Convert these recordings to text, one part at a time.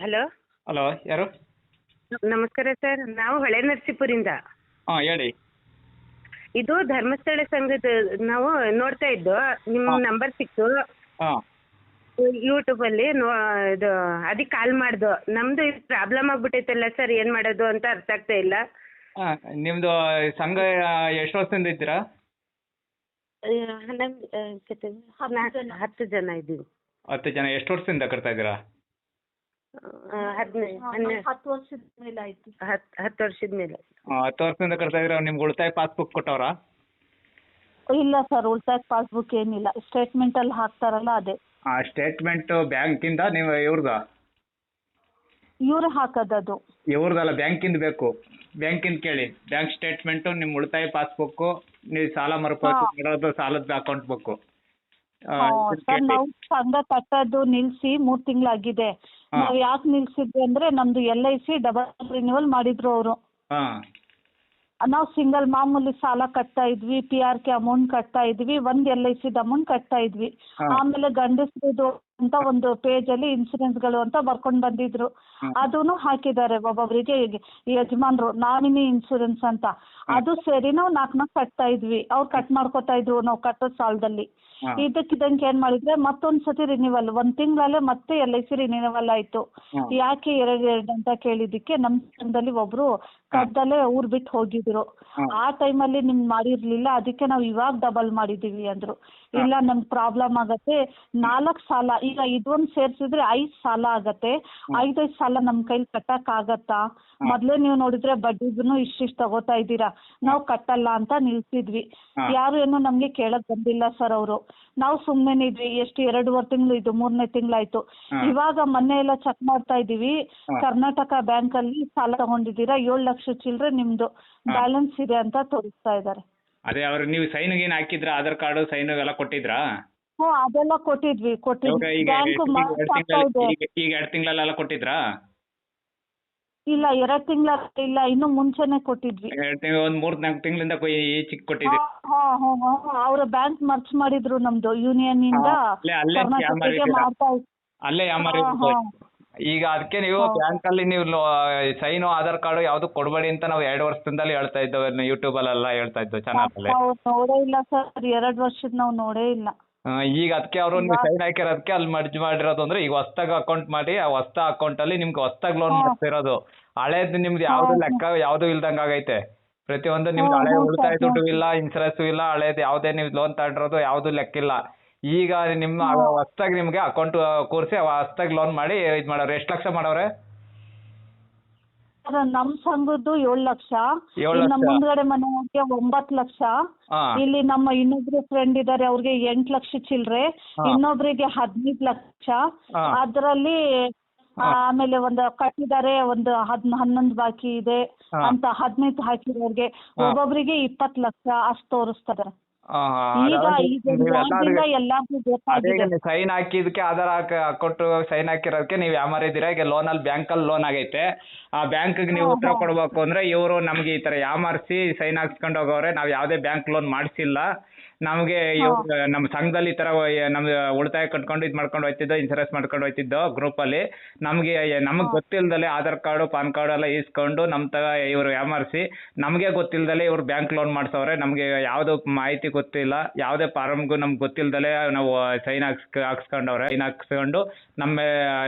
Hello? Hello ಯಾರು? ನಮಸ್ಕಾರ sir ನಾವು ಹೊಳೆ ನರಸೀಪುರಿಂದ. ಹಾಂ ಹೇಳಿ. ಇದು ಧರ್ಮಸ್ಥಳ ಸಂಘದ ನಾವು ನೋಡ್ತಾ ಇದ್ದು ನಿಮ್ಮ ನಂಬರ್ ಸಿಕ್ತು. ಹಾಂ. ಯೂಟ್ಯೂಬಲ್ಲಿ ನೋ ಇದು ಅದಕ್ಕೆ ಕಾಲ್ ಮಾಡ್ದು. ನಮ್ದು ಪ್ರಾಬ್ಲಮ್ ಆಗ್ಬಿಟ್ಟೈತಲ್ಲ ಸರ್ ಏನ್ ಮಾಡೋದು ಅಂತ ಅರ್ಥ ಆಗ್ತಾ ಇಲ್ಲ. ನಿಮ್ದು ನಿಮ್ಮದು ಸಂಘ ಎಷ್ಟು ವರ್ಷದಿಂದ ಇದ್ದೀರಾ? ಹನ್ನೊಂದು ಹತ್ತು ಜನ ಇದ್ದೀವಿ. ಹತ್ತು ಜನ ಎಷ್ಟು ವರ್ಷದಿಂದ ಕಟ್ತಾ ಇದ್ದೀರಾ? ಹದಿನೈದು ಹನ್ನೆರಡು. ಹತ್ತು ವರ್ಷದ ಮೇಲೆ ಆಯ್ತು. ಹತ್ತು ಹತ್ತು ವರ್ಷದ ಮೇಲೆ. ಹಾಂ ಹತ್ತು ವರ್ಷದಿಂದ ಕಟ್ತಾ ಇದ್ದೀರಾ? ನಿಮ್ಗೆ ಉಳಿತಾಯ ಪಾಸ್ಬುಕ್ ಕೊಟ್ಟವ್ರಾ? ಇಲ್ಲ ಸರ್ ಉಳಿತಾಯ ಪಾಸ್ಬುಕ್ ಏನಿಲ್ಲ. ಸ್ಟೇಟ್ಮೆಂಟ್ ಅಲ್ಲಿ ಹಾಕ್ತಾರಲ್ಲ ಅದೇ. ಸ್ಟೇಟ್ಮೆಂಟ್ ಬ್ಯಾಂಕ್ ಬ್ಯಾಂಕಿಂದ ನೀವು ಇವ್ರದ್ದು ಇವ್ರು ಹಾಕೋದದು. ಬ್ಯಾಂಕ್ ಇಂದ ಬೇಕು. ಬ್ಯಾಂಕಿಂದ ಕೇಳಿ. ಬ್ಯಾಂಕ್ ಸ್ಟೇಟ್ಮೆಂಟ್ ನಿಮ್ಮ ಉಳಿತಾಯ ಪಾಸ್ಬುಕ್ ನೀವು ಸಾಲ ಮರುಪಾವತಿ ಹಾ. ಮಾಡೋದು ಸಾಲದ ಅಕೌಂಟ್ ಬುಕ್ಕು ಸರ್ ನಾವು ಸಂಘ ಕಟ್ಟೋದು ನಿಲ್ಸಿ ಮೂರ್ ತಿಂಗಳಾಗಿದೆ. ನಾವ್ ಯಾಕೆ ನಿಲ್ಸಿದ್ವಿ ಅಂದ್ರೆ ನಮ್ದು L I C double renewal ಮಾಡಿದ್ರು ಅವರು. ನಾವ್ ಸಿಂಗಲ್ ಮಾಮೂಲಿ ಸಾಲ ಕಟ್ತಾ ಇದ್ವಿ ಪಿ ಆರ್ ಕೆ ಅಮೌಂಟ್ ಕಟ್ತಾ ಇದ್ವಿ ಒಂದ್ ಎಲ್ ಐ ಸಿದ್ ಅಮೌಂಟ್ ಕಟ್ತಾ ಇದ್ವಿ. ಆಮೇಲೆ ಗಂಡಸ್ರದ್ದು ಅಂತ ಒಂದು ಪೇಜ್ ಅಲ್ಲಿ ಇನ್ಸೂರೆನ್ಸ್ಗಳು ಅಂತ ಬರ್ಕೊಂಡ್ ಬಂದಿದ್ರು. ಹ್ಮ್. ಅದನ್ನು ಹಾಕಿದ್ದಾರೆ ಒಬ್ಬೊಬ್ರಿಗೆ ಯಜಮಾನ್ರು ನಾಮಿನಿ ಇನ್ಸೂರೆನ್ಸ್ ಅಂತ. ಅದು ಸೇರಿ ನಾವು ನಾಲ್ಕು ನಾಲ್ಕು ಕಟ್ತಾ ಇದ್ವಿ. ಅವ್ರು ಕಟ್ ಮಾಡ್ಕೋತಾ ಇದ್ರು ನಾವು ಕಟ್ಟೋ ಸಾಲದಲ್ಲಿ. ಹಾ. ಇದಕ್ಕಿದಂಗೆ ಏನ್ ಮಾಡಿದ್ರೆ ಮತ್ತೊಂದ್ ಸತಿ ರಿನಿವಲ್ ಒಂದ್ ತಿಂಗಳಲ್ಲೇ ಮತ್ತೆ ಎಲ್ ಐ ಸಿ ರಿನಿವಲ್ ಆಯ್ತು. ಹಾ. ಯಾಕೆ ಎರಡ್ ಎರಡ್ ಅಂತ ಕೇಳಿದ್ದಕ್ಕೆ ನಮ್ ಸಂಘದಲ್ಲಿ ಒಬ್ರು ಕದ್ದಲ್ಲೇ ಊರ್ ಬಿಟ್ಟು ಹೋಗಿದ್ರು. ಹಾ. ಆ ಟೈಮಲ್ಲಿ ನಿಮ್ ಮಾಡಿರ್ಲಿಲ್ಲ ಅದಕ್ಕೆ ನಾವು ಇವಾಗ ಡಬಲ್ ಮಾಡಿದೀವಿ ಅಂದ್ರು. ಇಲ್ಲ ನಮ್ಗ್ ಪ್ರಾಬ್ಲಮ್ ಆಗತ್ತೆ. ನಾಲ್ಕ್ ಸಾಲ ಈಗ ಇದೊಂದ್ ಸೇರ್ಸಿದ್ರೆ ಐದ್ ಸಾಲ ಆಗತ್ತೆ. ಐದೈದು ಸಾಲ ನಮ್ ಕೈಲಿ ಕಟ್ಟಕ್ ಆಗತ್ತಾ? ಮೊದ್ಲೇ ನೀವು ನೋಡಿದ್ರೆ ಬಡ್ಡಿಗೂ ಇಷ್ಟಿಷ್ಟು ತಗೋತಾ ಇದ್ದೀರಾ? ನಾವು ಕಟ್ಟಲ್ಲ ಅಂತ ನಿಲ್ಸಿದ್ವಿ. ಹಾ. ಯಾರು ಏನು ನಮ್ಗೆ ಕೇಳಕ್ ಬಂದಿಲ್ಲ ಸರ್ ಅವರು. ನಾವು ಸುಮ್ಮನೆ ಇದ್ವಿ ಎಷ್ಟು ಎರಡೂವರೆ ತಿಂಗಳು ಇದು ಮೂರನೇ ತಿಂಗಳಾಯ್ತು ಆಯ್ತು. ಇವಾಗ ಮೊನ್ನೆ ಎಲ್ಲ ಚೆಕ್ ಮಾಡ್ತಾ ಇದೀವಿ ಕರ್ನಾಟಕ ಬ್ಯಾಂಕ್ ಅಲ್ಲಿ ಸಾಲ ತಗೊಂಡಿದ್ದೀರಾ? ಏಳು ಲಕ್ಷ ಚಿಲ್ಲರೆ ನಿಮ್ದು. ಬ್ಯಾಲೆನ್ಸ್ ಇದೆ ಅಂತ ತೋರಿಸ್ತಾ ಇದ್ದಾರೆ. ಅದೇ ಅವ್ರು ನೀವು ಸೈನ್ ಏನ್ ಹಾಕಿದ್ರ? ಆಧಾರ್ ಕಾರ್ಡ್ ಸೈನ್ ಎಲ್ಲ ಕೊಟ್ಟಿದ್ರಾ? ಹ್ಞೂ ಅದೆಲ್ಲ ಕೊಟ್ಟಿದ್ವಿ ಕೊಟ್ಟಿದ್ವಿ. ಈಗ ಬ್ಯಾಂಕ್ ಈಗ ಎರಡು ತಿಂಗಳಲ್ಲೆಲ್ಲ ಕೊಟ್ಟಿದ್ರಾ? ಇಲ್ಲ ಎರಡ್ ತಿಂಗಳ ಇಲ್ಲ ಇನ್ನು ಮುಂಚೆನೆ ಕೊಟ್ಟಿದ್ವಿ ಒಂದ್ ಮೂರ್ ಒಂದು ಮೂರು ನಾಲ್ಕು ತಿಂಗಳಿಂದ ಚಿಕ್ ಹಾ ಅವ್ರ ಬ್ಯಾಂಕ್ ಮರ್ಚ್ ಮಾಡಿದ್ರು ನಮ್ದು ಯೂನಿಯನ್ ಇಂದ ಅಲ್ಲೇ- ಅಲ್ಲೇ scam ಕರ್ನಾಟಕಕ್ಕೆ ಮಾಡಿದ್ದೀರಾ? ಮಾಡ್ತಾ ಇದ್ರು. ಅಲ್ಲೇ ಯಾಮಾರಿ ಹಾ, ಹಾ. ಈಗ ಅದಕ್ಕೆ ನೀವು. ಬ್ಯಾಂಕ್ ಅಲ್ಲಿ ನೀವು ಸೈನು ಆಧಾರ್ ಕಾರ್ಡ್ ಯಾವ್ದು ಕೊಡಬೇಡಿ ಅಂತ ನಾವು ಎರಡು ವರ್ಷದಿಂದಲೇ ಹೇಳ್ತಾ ಇದ್ದೇವೆ ಯೂಟ್ಯೂಬ್ ಅಲ್ಲೆಲ್ಲ ಹೇಳ್ತಾ ಇದ್ದೇವೆ ಚಾನಲ್ ಅಲ್ಲಿ ನಾವು ನೋಡೇ ಇಲ್ಲ ಸರ್ ಎರಡ್ ವರ್ಷದ ನಾವು ನೋಡೇ ಇಲ್ಲ ಈಗ ಅದಕ್ಕೆ ಅವರು ನೀವು ಸೈನ್ ಹಾಕಿರೋದಕ್ಕೆ ಅಲ್ಲಿ ಮರ್ಜ್ ಮಾಡಿರೋದು ಅಂದ್ರೆ ಈಗ ಹೊಸ್ದಾಗಿ ಅಕೌಂಟ್ ಮಾಡಿ ಆ ಹೊಸ್ತ ಅಕೌಂಟ್ ಅಲ್ಲಿ ನಿಮ್ಗೆ ಹೊಸ್ದಾಗಿ ಲೋನ್. ಮಾಡ್ತಿರೋದು ಹಳೇದು ನಿಮ್ದು ಯಾವ್ದು. ಲೆಕ್ಕ ಯಾವ್ದು ಇಲ್ದಂಗ ಆಗೈತೆ ಪ್ರತಿಯೊಂದು ನಿಮ್ದು ಹಳೆ ಉಳಿತಾಯ ದುಡ್ಡು ಇಲ್ಲ ಇನ್ಸೂರೆನ್ಸ್ ಇಲ್ಲ ಹಳೇದು ಯಾವುದೇ ನೀವು ಲೋನ್ ತಗೊಂಡಿರೋದು ಯಾವ್ದು ಲೆಕ್ಕಿಲ್ಲ ಈಗ ನಿಮ್ಮ. ಹೊಸ್ದಾಗಿ ನಿಮ್ಗೆ ಅಕೌಂಟ್ ಕೂರಿಸಿ ಹೊಸ್ದಾಗಿ ಲೋನ್ ಮಾಡಿ ಇದು ಮಾಡೋರು ಎಷ್ಟು ಲಕ್ಷ ಮಾಡವ್ರೆ ನಮ್ ಸಂಘದ್ದು ಏಳ್ ಲಕ್ಷ ಏಳ್ ಇನ್ನು ನಮ್ಮ ಲಕ್ಷ. ಮುಂದ್ಗಡೆ ಮನೆಯವ್ರಿಗೆ ಒಂಬತ್ ಲಕ್ಷ ಹಾ. ಇಲ್ಲಿ ನಮ್ಮ ಇನ್ನೊಬ್ರು ಫ್ರೆಂಡ್ ಇದಾರೆ ಅವ್ರಿಗೆ ಎಂಟ್ ಲಕ್ಷ ಚಿಲ್ರೆ ಹಾ. ಇನ್ನೊಬ್ರಿಗೆ ಹದಿನೈದು ಲಕ್ಷ ಅದ್ರಲ್ಲಿ ಅದರಲ್ಲಿ ಹಾ. ಆಮೇಲೆ ಒಂದು ಕಟ್ಟಿದ್ದಾರೆ ಒಂದು ಹದ್ ಹನ್ನೊಂದು ಬಾಕಿ ಇದೆ ಹಾ. ಅಂತ ಹದಿನೈದು ಹಾಕಿರೋರ್ಗೆ ಹಾ. ಒಬ್ಬೊಬ್ರಿಗೆ ಇಪ್ಪತ್ ಲಕ್ಷ ಅಷ್ಟ್ ತೋರಿಸ್ತಾರೆ ಸೈನ್ ಹಾಕಿದಕ್ಕೆ ಆಧಾರ್ ಕೊಟ್ಟು ಸೈನ್ ಹಾಕಿರೋದಕ್ಕೆ ನೀವು ಯಾಮಾರಿದ್ದೀರಾ ಈಗ ಲೋನಲ್ಲಿ ಬ್ಯಾಂಕಲ್ಲಿ ಲೋನ್ ಆಗೈತೆ. ಆ ಬ್ಯಾಂಕಿಗೆ ನೀವು ಉತ್ತರ. ಕೊಡಬೇಕು ಅಂದ್ರೆ ಇವರು ನಮಗೆ ಈ ತರ ಯಾಮಾರಿಸಿ ಸೈನ್ ಹಾಕ್ಸ್ಕೊಂಡು ಹೋಗೋರೆ ನಾವು ಯಾವುದೇ ಬ್ಯಾಂಕ್ ಲೋನ್ ಮಾಡಿಸಿಲ್ಲ. ನಮಗೆ ನಮ್ ನಮ್ಮ ಸಂಘದಲ್ಲಿ ಈ ತರ ನಮ್ಮ ಉಳಿತಾಯ ಕಟ್ಕೊಂಡು ಇದ್ ಮಾಡ್ಕೊಂಡು ಹೋಯ್ತಿದ್ದೋ ಇನ್ಸೂರೆನ್ಸ್ ಮಾಡ್ಕೊಂಡು ಹೋಯ್ತಿದ್ದೋ ಗ್ರೂಪಲ್ಲಿ ನಮ್ಗೆ ನಮಗೆ ಗೊತ್ತಿಲ್ದಲೆ ಆಧಾರ್ ಕಾರ್ಡ್ ಪಾನ್ ಕಾರ್ಡ್ ಎಲ್ಲ ಇಸ್ಕೊಂಡು ನಮ್ ತಗ ಇವ್ರು ಯಾಮಾರಿಸಿ ನಮಗೆ ಗೊತ್ತಿಲ್ದಲೆ ಇವ್ರು ಬ್ಯಾಂಕ್ ಲೋನ್ ಮಾಡ್ಸವ್ರೆ. ನಮ್ಗೆ ಯಾವ್ದು ಮಾಹಿತಿ ಗೊತ್ತಿಲ್ಲ. ಯಾವ್ದೇ ಫಾರಮ್ಗೂ ನಮ್ಗೆ ಗೊತ್ತಿಲ್ದಲೆ ನಾವು ಸೈನ್ ಹಾಕ್ಸ್ ಹಾಕ್ಸ್ಕೊಂಡವ್ರೆ. ಸೈನ್ ಹಾಕ್ಸ್ಕೊಂಡು ನಮ್ಮ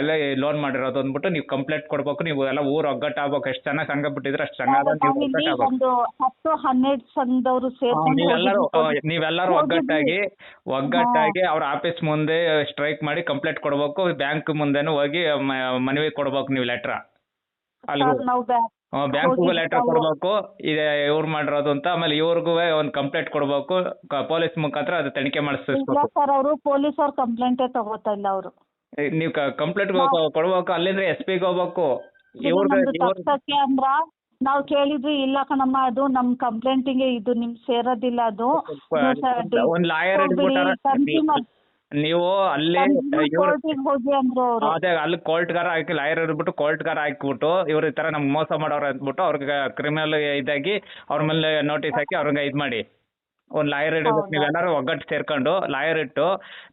ಎಲ್ಲ ಲೋನ್ ಮಾಡಿರೋದು ಅಂದ್ಬಿಟ್ಟು ನೀವು ಕಂಪ್ಲೇಂಟ್ ಕೊಡ್ಬೇಕು. ನೀವು ಎಲ್ಲ ಊರು ಒಗ್ಗಟ್ಟಾಗ್ಬೇಕು ಎಷ್ಟು ಚೆನ್ನಾಗ್ ಸಂಘ ಬಿಟ್ಟಿದ್ರೆ ಅಷ್ಟು ಚೆನ್ನಾಗಿ ನೀವೆಲ್ಲರೂ ನಾವಿಲ್ಲಿ ಹೋಗಿದ್ವಿ. ಒಗ್ಗಟ್ಟಾಗಿ ಒಗ್ಗಟ್ಟಾಗಿ ಅವ್ರ ಆಫೀಸ್ ಮುಂದೆ ಸ್ಟ್ರೈಕ್ ಮಾಡಿ ಕಂಪ್ಲೇಂಟ್ ಕೊಡ್ಬೇಕು ಬ್ಯಾಂಕ್ ಮುಂದೆನು ಹೋಗಿ ಮನವಿ ಕೊಡ್ಬೇಕು ನೀವು ಲೆಟರ್. ಬ್ಯಾಂಕ್ಗೂ ಲೆಟರ್ ಕೊಡ್ಬೇಕು ಇದೆ ಇವ್ರು ಮಾಡಿರೋದು ಅಂತ ಆಮೇಲೆ ಇವ್ರಿಗೂ ಒಂದು ಕಂಪ್ಲೇಂಟ್ ಕೊಡ್ಬೇಕು ಪೊಲೀಸ್ ಮುಖಾಂತರ ಅದು ತನಿಖೆ ಮಾಡಿಸ್ಬೇಕು. ಸರ್ ಅವರು ಪೊಲೀಸ್ ಅವ್ರ ಕಂಪ್ಲೇಂಟೇ ತಗೋತಾ ಇಲ್ಲ ಅವರು. ನೀವು ಕಂಪ್ಲೇಂಟ್ ಕೊಡ್ಬೇಕು ಅಲ್ಲಿಂದ ಎಸ್ ಪಿಗೆ ಹೋಗ್ಬೇಕು. ಅಂದ್ರ ನಾವು ಕೇಳಿದ್ವಿ ಇಲ್ಲ ಕಣಮ್ಮ ಅದು ನಮ್ ಕಂಪ್ಲೇಂಟಿಗೆ ಇದು ನಿಮ್ ಸೇರೋದಿಲ್ಲ ಅದು. ಒಂದು ಲಾಯರ್ ನೀವು ಅಲ್ಲಿ ಹೋಗಿ ಅಂದ್ರು ಅವರು. ಅದೇ ಅಲ್ಲಿ ಕೋರ್ಟ್ಗಾರ ಹಾಕಿ ಲಾಯರ್ ಇರ್ಬಿಟ್ಟು ಕೋರ್ಟ್ಗಾರ ಹಾಕ್ಬಿಟ್ಟು ಇವ್ರ ಈ ತರ ನಮ್ಗೆ ಮೋಸ ಮಾಡೋರು ಅಂದ್ಬಿಟ್ಟು ಅವ್ರಿಗೆ ಕ್ರಿಮಿನಲ್ ಇದಾಗಿ ಅವ್ರ ಮೇಲೆ ನೋಟಿಸ್ ಹಾಕಿ ಅವ್ರಿಗೆ ಇದ್ ಮಾಡಿ. ಒಂದು ಲಾಯರ್ ಇಡಬೇಕು ಹೌದಾ? ನೀವೆಲ್ಲರೂ ಒಗ್ಗಟ್ಟು ಸೇರ್ಕೊಂಡು ಲಾಯರ್ ಇಟ್ಟು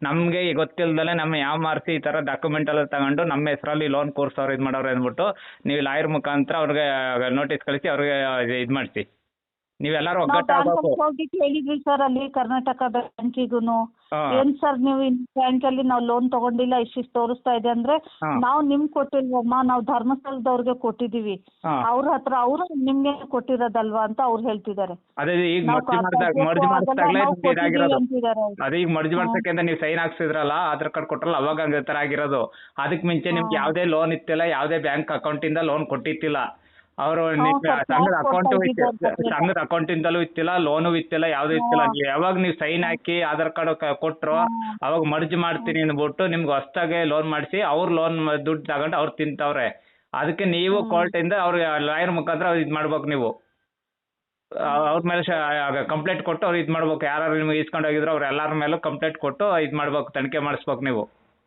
ನಮಗೆ ಗೊತ್ತಿಲ್ದಲೆ ನಮ್ಮ ಯಾಮಾರಿಸಿ ಈ ತರ ಡಾಕ್ಯುಮೆಂಟ್ ಎಲ್ಲ ತಗೊಂಡು ನಮ್ಮ ಹೆಸರಲ್ಲಿ ಲೋನ್ ಕೂರ್ಸೋರು ಇದ್ ಮಾಡೋರು ಅಂದ್ಬಿಟ್ಟು ನೀವು ಲಾಯರ್ ಮುಖಾಂತರ ಅವ್ರಿಗೆ ನೋಟಿಸ್ ಕಳಿಸಿ ಅವ್ರಿಗೆ ಇದ್ ಮಾಡಿಸಿ ನೀವೆಲ್ಲರೂ ನಾವು ಕೇಳಿದ್ವಿ ಸರ್ ಅಲ್ಲಿ ಕರ್ನಾಟಕ ಬ್ಯಾಂಕಿಗೂನು. ಹಾಂ. ಏನ್ ಸರ್ ನೀವು ಬ್ಯಾಂಕ್ ಅಲ್ಲಿ ನಾವು ಲೋನ್ ತಗೊಂಡಿಲ್ಲ ಇಷ್ಟಿಷ್ಟು ತೋರಿಸ್ತಾ ಇದೆ ಅಂದ್ರೆ ಹಾ. ನಾವು ನಿಮ್ ಕೊಟ್ಟಿಲ್ವಮ್ಮ ನಾವು ಧರ್ಮಸ್ಥಳದವ್ರಿಗೆ ಕೊಟ್ಟಿದೀವಿ. ಹಾಂ. ಅವ್ರ ಹತ್ರ ಅವರು ನಿಮ್ಗೆ ಕೊಟ್ಟಿರೋದಲ್ವಾ ಅಂತ ಅವ್ರು ಹೇಳ್ತಿದ್ದಾರೆ. ಅದೇ ಈಗ ನಾವು ಮರ್ಜಿ ಮಾಡಿದಾಗ ಮರ್ಜಿ ಮಾಡಿಸ್ದಾಗಲೇ ನಾವು ನಿಮ್ಗೆ ಇದಾಗಿರೋದು. ಅಂತಿದ್ದಾರೆ ಅವ್ರು. ಅದೇ ಈಗ ಮರ್ಜಿ ಮಾಡ್ಸಕ್ಕೆ ಅಂತ ನೀವು ಸೈನ್ ಹಾಕ್ಸಿದ್ರಲ್ಲ ಆಧಾರ್ ಕಾರ್ಡ್ ಕೊಟ್ರಲ್ಲ ಅವಾಗ ಹಂಗ ತರ ಆಗಿರೋದು. ಅದಕ್ಕೆ ಮುಂಚೆ ನಿಮ್ಗೆ ಯಾವ್ದೇ ಲೋನ್ ಇತ್ತಿಲ್ಲ ಯಾವ್ದೇ ಬ್ಯಾಂಕ್ ಅಕೌಂಟಿಂದ ಲೋನ್ ಕೊಟ್ಟಿತ್ತಿಲ್ಲ. ಅವರು ಸಂಘದ ಅಕೌಂಟ್ ಸಂಘದ ಅಕೌಂಟ್ ಅಕೌಂಟಿಂದಲೂ ಇತ್ತಿಲ್ಲ ಲೋನು ಇತ್ತಿಲ್ಲ ಯಾವ್ದು ಇತ್ತಿಲ್ಲ. ನೀವು ಯಾವಾಗ ನೀವು ಸೈನ್ ಹಾಕಿ ಆಧಾರ್ ಕಾರ್ಡ್ ಕೊಟ್ಟರು ಅವಾಗ ಮರ್ಜ್ ಮಾಡ್ತೀನಿ ಅಂದ್ಬಿಟ್ಟು ನಿಮ್ಗೆ ಹೊಸ್ದಾಗೆ ಲೋನ್ ಮಾಡಿಸಿ ಅವ್ರು ಲೋನ್ ದುಡ್ಡು ತಗೊಂಡು ಅವ್ರು ತಿಂತವ್ರೆ. ಅದಕ್ಕೆ ನೀವು ಕೋರ್ಟಿಂದ ಅವ್ರಿಗೆ ಲಾಯರ್ ಮುಖಾಂತರ ಇದು ಮಾಡ್ಬೇಕು ನೀವು. ಅವ್ರ ಮೇಲೆ ಕಂಪ್ಲೇಂಟ್ ಕೊಟ್ಟು ಅವ್ರು ಇದು ಮಾಡ್ಬೇಕು. ಯಾರು ನಿಮ್ಗೆ ಇಸ್ಕೊಂಡು ಹೋಗಿದ್ರು ಅವ್ರು ಎಲ್ಲರ ಮೇಲೂ ಕಂಪ್ಲೇಂಟ್ ಕೊಟ್ಟು ಇದು ಮಾಡ್ಬೇಕು ತನಿಖೆ ಮಾಡಿಸ್ಬೇಕು ನೀವು.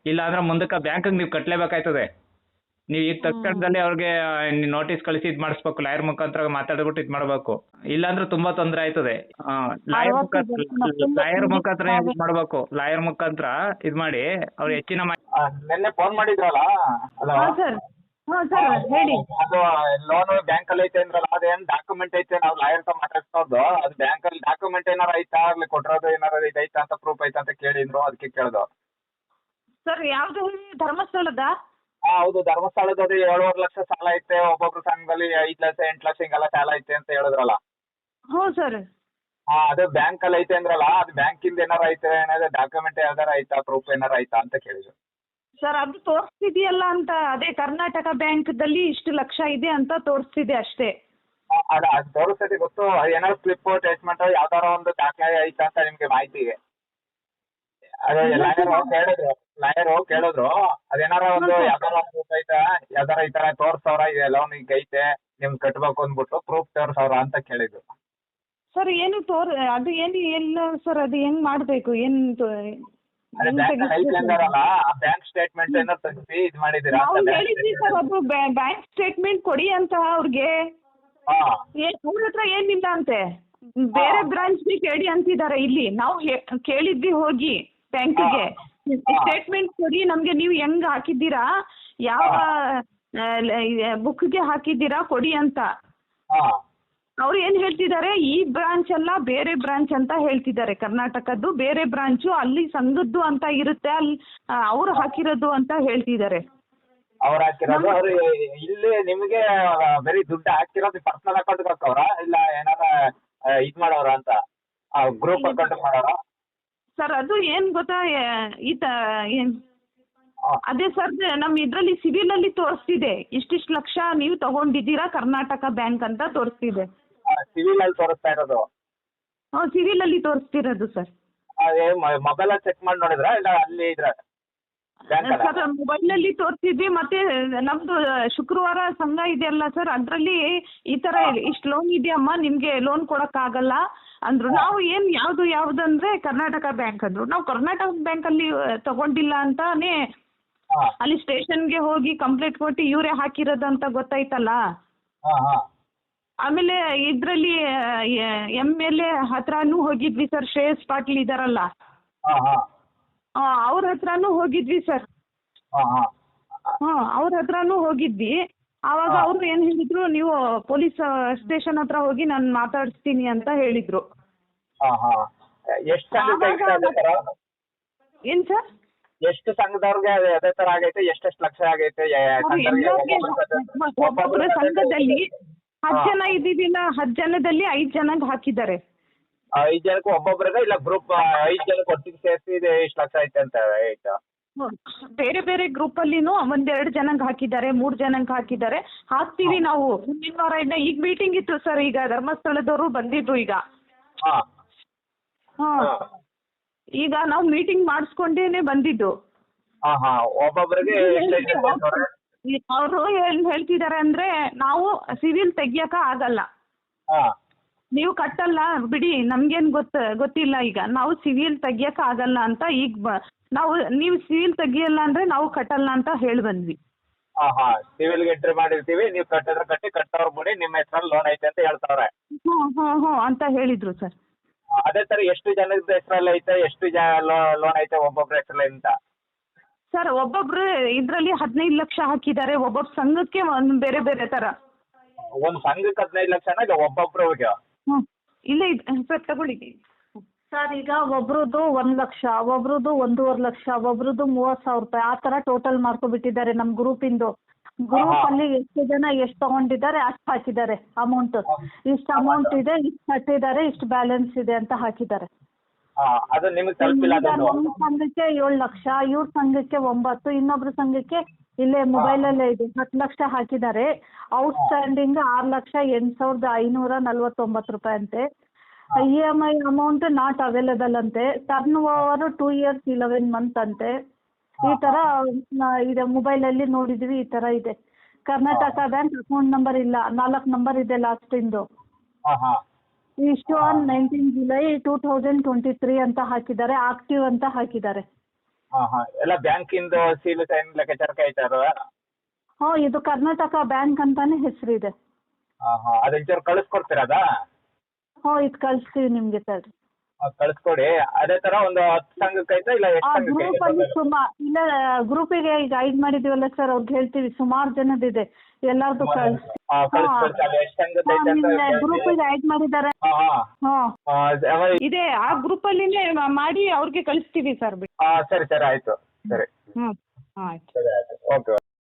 ಇಲ್ಲಾಂದ್ರೆ ಮುಂದಕ್ಕೆ ಬ್ಯಾಂಕಿಗೆ ನೀವು ಕಟ್ಟಲೇಬೇಕಾಯ್ತದೆ ನೀವು ಈಗ ತಕ್ಷಣದಲ್ಲಿ ಅವ್ರಿಗೆ ನೋಟಿಸ್ ಕಳಿಸಿ ಇದ್ ಮಾಡಿಸ್ಬೇಕು. ಲಾಯರ್ ಮುಖಾಂತರ ಮಾತಾಡ್ಬಿಟ್ಟು ಇದ್ ಮಾಡ್ಬೇಕು. ಇಲ್ಲಾಂದ್ರೆ ತುಂಬಾ ತೊಂದರೆ ಆಯ್ತದೆ. ಲಾಯರ್ ಲಾಯರ್ ಮುಖಾಂತರ ಇದ್ ಮಾಡಬೇಕು. ಲಾಯರ್ ಮುಖಾಂತರ ಇದು ಮಾಡಿ ಅವ್ರ ಹೆಚ್ಚಿನ ನಿನ್ನೆ ಫೋನ್ ಮಾಡಿದ್ರಲ್ಲ? ಹಲೋ ಸರ್ ಸರ್ ಹೇಳಿ. ಅದು ಲೋನ್ ಬ್ಯಾಂಕ್ ಅಲ್ಲಿ ಐತೆ ಅಂದ್ರಲ್ಲ ಅದೇನ್ ಡಾಕ್ಯುಮೆಂಟ್ ಐತೆ ನಾವು ಲಾಯರ್ ತ ಮಾತಾಡ್ಸೋದು? ಅದು ಬ್ಯಾಂಕ್ ಅಲ್ಲಿ ಡಾಕ್ಯುಮೆಂಟ್ ಏನಾರ ಐತಾ? ಅಲ್ಲಿ ಕೊಟ್ಟಿರೋದು ಏನಾರ ಇದೈತಾ ಅಂತ ಪ್ರೂಫ್ ಐತಾ ಅಂತ ಕೇಳಿದ್ರು. ಅದಕ್ಕೆ ಕೇಳ್ದು. ಸರ್ ಯಾವ್ದು ಧರ್ಮಸ್ಥಳದ? ಹೌದು ಧರ್ಮಸ್ಥಳದಲ್ಲಿ ಏಳುವರೆ ಲಕ್ಷ ಸಾಲ ಐತೆ ಒಬ್ಬೊಬ್ರು ಸಂಘದಲ್ಲಿ ಐದ್ ಲಕ್ಷ ಎಂಟ್ ಲಕ್ಷ ಹಿಂಗೆಲ್ಲ ಸಾಲ ಐತೆ ಅಂತ ಹೇಳಿದ್ರಲ್ಲ? ಹ್ಞೂ ಸರ್. ಹಾ ಅದು ಬ್ಯಾಂಕ್ ಅಲ್ಲಿ ಐತೆ ಅಂದ್ರಲ್ಲ ಅದು ಬ್ಯಾಂಕಿಂದ ಏನಾರ ಐತೆ ಏನಾದ್ರೆ ಡಾಕ್ಯುಮೆಂಟ್ ಯಾವ್ದಾರ ಐತಾ ಪ್ರೂಫ್ ಏನಾರ ಐತಾ ಅಂತ ಕೇಳಿದ್ರು ಸರ್ ಅದು ತೋರಿಸ್ತಿದೆಯಲ್ಲ ಅಂತ ಅದೇ ಕರ್ನಾಟಕ ಬ್ಯಾಂಕ್ದಲ್ಲಿ ಇಷ್ಟು ಲಕ್ಷ ಇದೆ ಅಂತ ತೋರಿಸ್ತಿದೆ ಅಷ್ಟೇ. ಆ, ಅದ ಅದು ತೋರಿಸ್ತೈತಿ ಗೊತ್ತು ಏನಾದ್ರು ಸ್ಲಿಪ್ ಟೆಸ್ಟ್ಮೆಂಟ್ ಯಾವ್ದಾರ ಒಂದು ದಾಖಲೆ ಐತಾ ಅಂತ ನಿಮ್ಗೆ ಮಾಹಿತಿಗೆ ಅದೇ ಲಾಯರ್ ಕೇಳಿದ್ರು. ಲಾಯರ್ ಕೇಳಿದ್ರು ಅದೇನಾರ ಒಂದು ಯಾವ್ದಾರ ಐತಾ? ಯಾವ್ದಾರ ಈ ತರ ತೋರ್ಸವ್ರ? ಇದೆ ಲೋನ್ ಈಗ ಐತೆ ನಿಮ್ಗೆ ಕಟ್ಬೇಕು ಅಂದ್ಬಿಟ್ಟು ಪ್ರೂಫ್ ತೋರ್ಸವ್ರ ಅಂತ ಕೇಳಿದ್ರು. ಸರ್ ಏನು ತೋರ್ ಅದು ಏನು ಎಲ್ಲ ಸರ್ ಅದು ಹೆಂಗ್ ಮಾಡ್ಬೇಕು? ಏನು ಬ್ಯಾಂಕ್ ಆ ಬ್ಯಾಂಕ್ ಸ್ಟೇಟ್ಮೆಂಟ್ ಏನೋ ತೆಗ್ಸಿ ಇದು ಮಾಡಿದೀರಾ ಸರ್ ಅದು ಬ್ಯಾಂಕ್ ಸ್ಟೇಟ್ಮೆಂಟ್ ಕೊಡಿ ಅಂತ ಅವ್ರಿಗೆ. ಅವ್ರ ಹತ್ರ ಏನಿಲ್ಲ ಅಂತೆ. ಬೇರೆ ಬ್ರಾಂಚ್ ಕೇಳಿ ಅಂತಿದ್ದಾರೆ ಇಲ್ಲಿ. ನಾವು ಕೇಳಿದ್ವಿ ಹೋಗಿ. ಬ್ಯಾಂಕಿಗೆ ಸ್ಟೇಟ್ಮೆಂಟ್ ಕೊಡಿ. ನಮ್ಗೆ ನೀವು ಹೆಂಗ್ ಹಾಕಿದ್ದೀರಾ? ಯಾವ ಬುಕ್ಗೆ ಹಾಕಿದ್ದೀರಾ? ಕೊಡಿ ಅಂತ. ಅವ್ರು ಏನ್ ಹೇಳ್ತಿದ್ದಾರೆ? ಈ ಬ್ರಾಂಚ್ ಅಲ್ಲ ಬೇರೆ ಬ್ರಾಂಚ್ ಅಂತ ಹೇಳ್ತಿದ್ದಾರೆ. ಕರ್ನಾಟಕದ್ದು ಬೇರೆ ಬ್ರಾಂಚು ಅಲ್ಲಿ ಸಂಘದ್ದು ಅಂತ ಇರುತ್ತೆ. ಅಲ್ಲಿ ಅವ್ರು ಹಾಕಿರೋದು ಅಂತ ಹೇಳ್ತಿದ್ದಾರೆ. ಅವ್ರು ಹಾಕಿರೋದು? ಅವ್ರು ಇಲ್ಲಿ ನಿಮಗೆ ಬರೀ ದುಡ್ಡು ಹಾಕಿರೋದು ಪರ್ಸನಲ್ ಅಕೌಂಟ್ ಹಾಕವ್ರ ಇಲ್ಲ ಏನಾರ ಇದ್ ಮಾಡವ್ರ ಅಂತ? ಗ್ರೂಪ್ ಅಕೌಂಟ್ ಮಾಡೋರ? ಸರ್ ಅದು ಏನು ಗೊತ್ತಾ? ಈ ತ ಏನ್. ಅದೇ ಸರ್ ನಮ್ಮ ಇದರಲ್ಲಿ ಸಿವಿಲಲ್ಲಿ ತೋರಿಸ್ತಿದೆ. ಇಷ್ಟಿಷ್ಟು ಲಕ್ಷ ನೀವು ತಗೊಂಡಿದ್ದೀರಾ? ಕರ್ನಾಟಕ ಬ್ಯಾಂಕ್ ಅಂತ ತೋರಿಸ್ತಿದೆ. ಸಿವಿಲ್ ಅಲ್ಲಿ ತೋರಿಸ್ತಾ ಇರೋದು. ಸಿವಿಲ್ ಅಲ್ಲಿ ತೋರಿಸ್ತಿರೋದು ಸರ್ ಅದೇ ಮೊಬೈಲ್ ಚೆಕ್ ಮಾಡಿ ನೋಡಿದ್ರ? ಇಲ್ಲ ಅಲ್ಲಿ ಇದ್ರ? ಸರ್ ಮೊಬೈಲಲ್ಲಿ ತೋರಿಸಿದ್ವಿ ಮತ್ತೆ ನಮ್ದು ಶುಕ್ರವಾರ ಸಂಘ ಇದೆಯಲ್ಲ ಸರ್ ಅದರಲ್ಲಿ ಈ ತರ ಇಷ್ಟು ಲೋನ್ ಇದೆಯಮ್ಮ ನಿಮ್ಗೆ ಲೋನ್ ಆಗಲ್ಲ ಅಂದ್ರು. ನಾವು ಏನ್ ಯಾವ್ದು ಯಾವುದು ಅಂದ್ರೆ ಕರ್ನಾಟಕ ಬ್ಯಾಂಕ್ ಅಂದ್ರು. ನಾವು ಕರ್ನಾಟಕ ಬ್ಯಾಂಕ್ ಅಲ್ಲಿ ತಗೊಂಡಿಲ್ಲ ಅಂತಾನೆ ಅಲ್ಲಿ ಸ್ಟೇಷನ್ಗೆ ಹೋಗಿ ಕಂಪ್ಲೇಂಟ್ ಕೊಟ್ಟು ಇವರೇ ಹಾಕಿರೋದಂತ ಅಂತ ಗೊತ್ತಾಯ್ತಲ್ಲ ಆಮೇಲೆ ಇದ್ರಲ್ಲಿ ಎಂ ಎಲ್ ಎ ಹತ್ರನೂ ಹೋಗಿದ್ವಿ ಸರ್ ಶ್ರೇಯಸ್ ಪಾಟೀಲ್ ಇದಾರಲ್ಲ? ಅವ್ರ ಹತ್ರನೂ ಹೋಗಿದ್ವಿ ಸರ್. ಹಾ ಹಾ. ಹಾಂ ಅವ್ರ ಹತ್ರನೂ ಹೋಗಿದ್ವಿ. ಆವಾಗ ಅವ್ರು ಏನು ಹೇಳಿದ್ರು ನೀವು ಪೊಲೀಸ್ ಸ್ಟೇಷನ್ ಹತ್ರ ಹೋಗಿ ನಾನು ಮಾತಾಡಿಸ್ತೀನಿ ಅಂತ ಹೇಳಿದ್ರು. ಹಾ ಹಾ. ಎಷ್ಟು ಸಂಘಕ್ಕೆ ಅದೇ ಏನು ಸರ್? ಎಷ್ಟು ಸಂಘದವ್ರಿಗೆ ಅದೇ ಅದೇ ತರ ಆಗೈತೆ ಎಷ್ಟೆಷ್ಟು ಲಕ್ಷ ಆಗೈತೆ ಯ- ಯ- ಅವ್ರು ಸಂಘದವ್ರಿಗೆ ಎಲ್ಲರಿಗೆ ಒಬ್ಬೊಬ್ರು- ಒಬ್ಬೊಬ್ರು ಸಂಘದಲ್ಲಿ ಹತ್ತು. ಜನ. ಇದ್ದೀವಿ ಹತ್ತು ಜನದಲ್ಲಿ ಐದು ಜನಕ್ಕೆ ಹಾಕಿದ್ದಾರೆ. ಐದು ಜನಕ್ಕೆ ಒಬ್ಬೊಬ್ರಿಗೆ ಇಲ್ಲ ಗ್ರೂಪ್ ಐದ್ ಜನಕ್ಕೆ ಒಟ್ಟಿಗೆ ಸೇರಿಸಿ ಇದು ಇಷ್ಟು ಲಕ್ಷ ಐತೆ ಅಂತ ಆಯ್ತಾ ಬೇರೆ ಬೇರೆ ಗ್ರೂಪಲ್ಲಿನೂ ಒಂದೆರಡು ಜನಕ್ಕೆ ಹಾಕಿದ್ದಾರೆ ಮೂರ್ ಜನಕ್ಕೆ ಹಾಕಿದ್ದಾರೆ. ಹಾಕ್ತೀವಿ ನಾವು. ಮುಂದಿನ ವಾರ ಇನ್ನ ಈಗ ಮೀಟಿಂಗ್ ಇತ್ತು ಸರ್ ಈಗ ಧರ್ಮಸ್ಥಳದವರು ಬಂದಿದ್ರು ಈಗ. ಹಾ. ಹಾ. ಈಗ ನಾವು ಮೀಟಿಂಗ್ ಮಾಡಿಸ್ಕೊಂಡೇನೆ ಬಂದಿದ್ದು. ಹಾ ಹಾ. ಒಬ್ಬೊಬ್ರಿಗೆ ಎಷ್ಟು ಐತೆ ಅಂತಂದ್ರೆ ಅವರು. ಏನು ಹೇಳ್ತಿದ್ದಾರೆ ಅಂದ್ರೆ ನಾವು ಸಿವಿಲ್ ತೆಗಿಯಕ ಆಗಲ್ಲ. ಹಾ. ನೀವು ಕಟ್ಟಲ್ಲ ಬಿಡಿ ನಮ್ಗೇನ್ ಗೊತ್ತ ಗೊತ್ತಿಲ್ಲ ಈಗ. ನಾವು ಸಿವಿಲ್ ತೆಗಿಯಕ್ ಆಗಲ್ಲ ಅಂತ ಈಗ ಬ ನಾವು ನೀವು ಸಿವಿಲ್ ತೆಗಿಯಲ್ಲ ಅಂದ್ರೆ ನಾವು ಕಟ್ಟಲ್ಲ ಅಂತ ಹೇಳಿ ಬಂದ್ವಿ. ಹಾ ಹಾ. ಸಿವಿಲ್ಗೆ ಎಂಟ್ರಿ ಮಾಡಿರ್ತೀವಿ. ನೀವು ಕಟ್ಟಿದ್ರೆ ಕಟ್ಟಿ ಕಟ್ಟವ್ರ ಬಿಡಿ ನಿಮ್ಮ ಹೆಸರಲ್ಲಿ ಲೋನ್ ಐತೆ ಅಂತ ಹೇಳ್ತಾವ್ರೆ. ಹ್ಞೂ ಹ್ಞೂ ಹ್ಞೂ ಅಂತ ಹೇಳಿದ್ರು ಸರ್. ಅದೇ ತರ ಎಷ್ಟು ಜನದ ಹೆಸರಲ್ಲಿ ಐತೆ ಎಷ್ಟು ಜ ಲೋನ್ ಐತೆ ಒಬ್ಬೊಬ್ರ ಹೆಸರಲ್ಲಿ ಅಂತ. ಸರ್ ಒಬ್ಬೊಬ್ರು ಇದರಲ್ಲಿ ಹದಿನೈದು ಲಕ್ಷ ಹಾಕಿದ್ದಾರೆ. ಒಬ್ಬೊಬ್ಬ ಸಂಘಕ್ಕೆ ಒಂದ್ ಬೇರೆ ಬೇರೆ ತರ. ಒಂದ್ ಸಂಘಕ್ಕೆ ಹದಿನೈದು ಲಕ್ಷನ ಒಬ್ಬೊಬ್ರು ಒಬ್ಬೊಬ್ರಿಗೆ ಹ್ಞೂ ಇಲ್ಲೇ ಇದೆ ಸರ್ ತಗೊಳ್ಳಿ. ಸರ್ ಈಗ ಒಬ್ರದ್ದು ಒಂದ್ ಲಕ್ಷ ಒಬ್ರದ್ದು ಒಂದೂವರೆ ಲಕ್ಷ ಒಬ್ರದ್ದು ಮೂವತ್ತು ಸಾವಿರ ರೂಪಾಯಿ ಆ ತರ ಟೋಟಲ್ ಮಾಡ್ಕೊಬಿಟ್ಟಿದ್ದಾರೆ ನಮ್ಮ ಗ್ರೂಪಿಂದು ಗ್ರೂಪಲ್ಲಿ ಎಷ್ಟು ಜನ ಎಷ್ಟು ತಗೊಂಡಿದ್ದಾರೆ ಅಷ್ಟ್ ಹಾಕಿದ್ದಾರೆ ಅಮೌಂಟ್ ಇಷ್ಟ್ ಅಮೌಂಟ್ ಇದೆ ಇಷ್ಟ್ ಕಟ್ಟಿದ್ದಾರೆ ಇಷ್ಟು ಬ್ಯಾಲೆನ್ಸ್ ಇದೆ ಅಂತ ಹಾಕಿದ್ದಾರೆ. ಹಾ ಅದು ನಿಮಗೆ ತಲುಪಿಲ್ಲ ಈಗ ಅದೊಂದು. ನಮ್ಮ ಸಂಘಕ್ಕೆ ಏಳು ಲಕ್ಷ ಇವ್ರ ಸಂಘಕ್ಕೆ ಒಂಬತ್ತು ಇನ್ನೊಬ್ರ ಸಂಘಕ್ಕೆ ಇಲ್ಲೇ ಮೊಬೈಲಲ್ಲೇ ಇದೆ. ಹತ್ತು ಲಕ್ಷ ಹಾಕಿದ್ದಾರೆ. ಔಟ್ಸ್ಟ್ಯಾಂಡಿಂಗ್ ಆರ್ ಲಕ್ಷ ಎಂಟು ಸಾವಿರದ ಐನೂರ ನಲ್ವತ್ತೊಂಬತ್ತು ರೂಪಾಯಿ ಅಂತೆ. E M I amount not available ಅಂತೆ. Turnover two years eleven month ಅಂತೆ. ಈ ತರ ಇದೆ ಮೊಬೈಲಲ್ಲಿ ನೋಡಿದ್ವಿ ಈ ತರ ಇದೆ. ಕರ್ನಾಟಕ ಬ್ಯಾಂಕ್ ಅಕೌಂಟ್ ನಂಬರ್ ಇಲ್ಲ. ನಾಲ್ಕು ನಂಬರ್ ಇದೆ ಲಾಸ್ಟಿಂದು ಇಷ್ಟು on nineteen July two thousand twenty three ಅಂತ ಹಾಕಿದ್ದಾರೆ. ಆಕ್ಟಿವ್ ಅಂತ ಹಾಕಿದ್ದಾರೆ. ಹಾ ಹಾ. ಎಲ್ಲ ಬ್ಯಾಂಕಿಂದು ಸೀಲ್ ಸೈನ್ ಲೆಕ್ಕಾಚಾರಕ್ಕೆ ಅದು ಹ್ಞೂ ಇದು ಕರ್ನಾಟಕ ಬ್ಯಾಂಕ್ ಅಂತಾನೆ ಹೆಸರಿದೆ. ಹಾ ಹಾ. ಅದು ಒಂಚೂರು ಕಳಿಸ್ಕೊಡ್ತೀರಾ ಅದಾ? ಹ್ಞೂ ಇದು ಕಳಿಸ್ತೀವಿ ನಿಮಗೆ ಸರ್. ಕಳಿಸ್ಕೊಡಿ. ಅದೇ ತರ ಒಂದು ಹತ್ತು ಸಂಘಕ್ಕೆ ಐತೆ ಇಲ್ಲ ಎಷ್ಟು ಆ ಸಂಘಕ್ಕೆ ಐತೆ ಗ್ರೂಪಲ್ಲಿ total? ಸುಮಾ ಇಲ್ಲ ಗ್ರೂಪಿಗೆ ಈಗ ಐಡ್ ಮಾಡಿದೀವಲ್ಲ ಸರ್ ಅವ್ರಿಗೆ ಹೇಳ್ತೀವಿ ಸುಮಾರು ಜನದಿದೆ. ಎಲ್ಲಾರ್ದು ಕಳಿಸಿ ಹಾ. ಕಳಿಸ್ಕೊಡ್ಸಿ ಅದು ಎಷ್ಟು ಸಂಘಕ್ಕೆ ಐತೆ ಅಂತ ಹೇಳ್ತೀನಿ. ಗ್ರೂಪಿಗೆ ಐಡ್ ಮಾಡಿದ್ದಾರೆ ಹಾ ಹಾ. ಹ್ಞೂ ಆ, ಯಾವ- ಇದೆ ಆ ಗ್ರೂಪಲ್ಲಿನೇ ಮಾಡಿ ಅವ್ರಿಗೆ ಕಳಿಸ್ತೀವಿ ಸರ್ ಬಿಟ್ಟು ಆ, ಸರಿ ಸರಿ ಆಯ್ತು. ಸರಿ. ಹ್ಮ್ ಆಯ್ತು. ಸರಿ ಆಯ್ತು. ಓಕೆ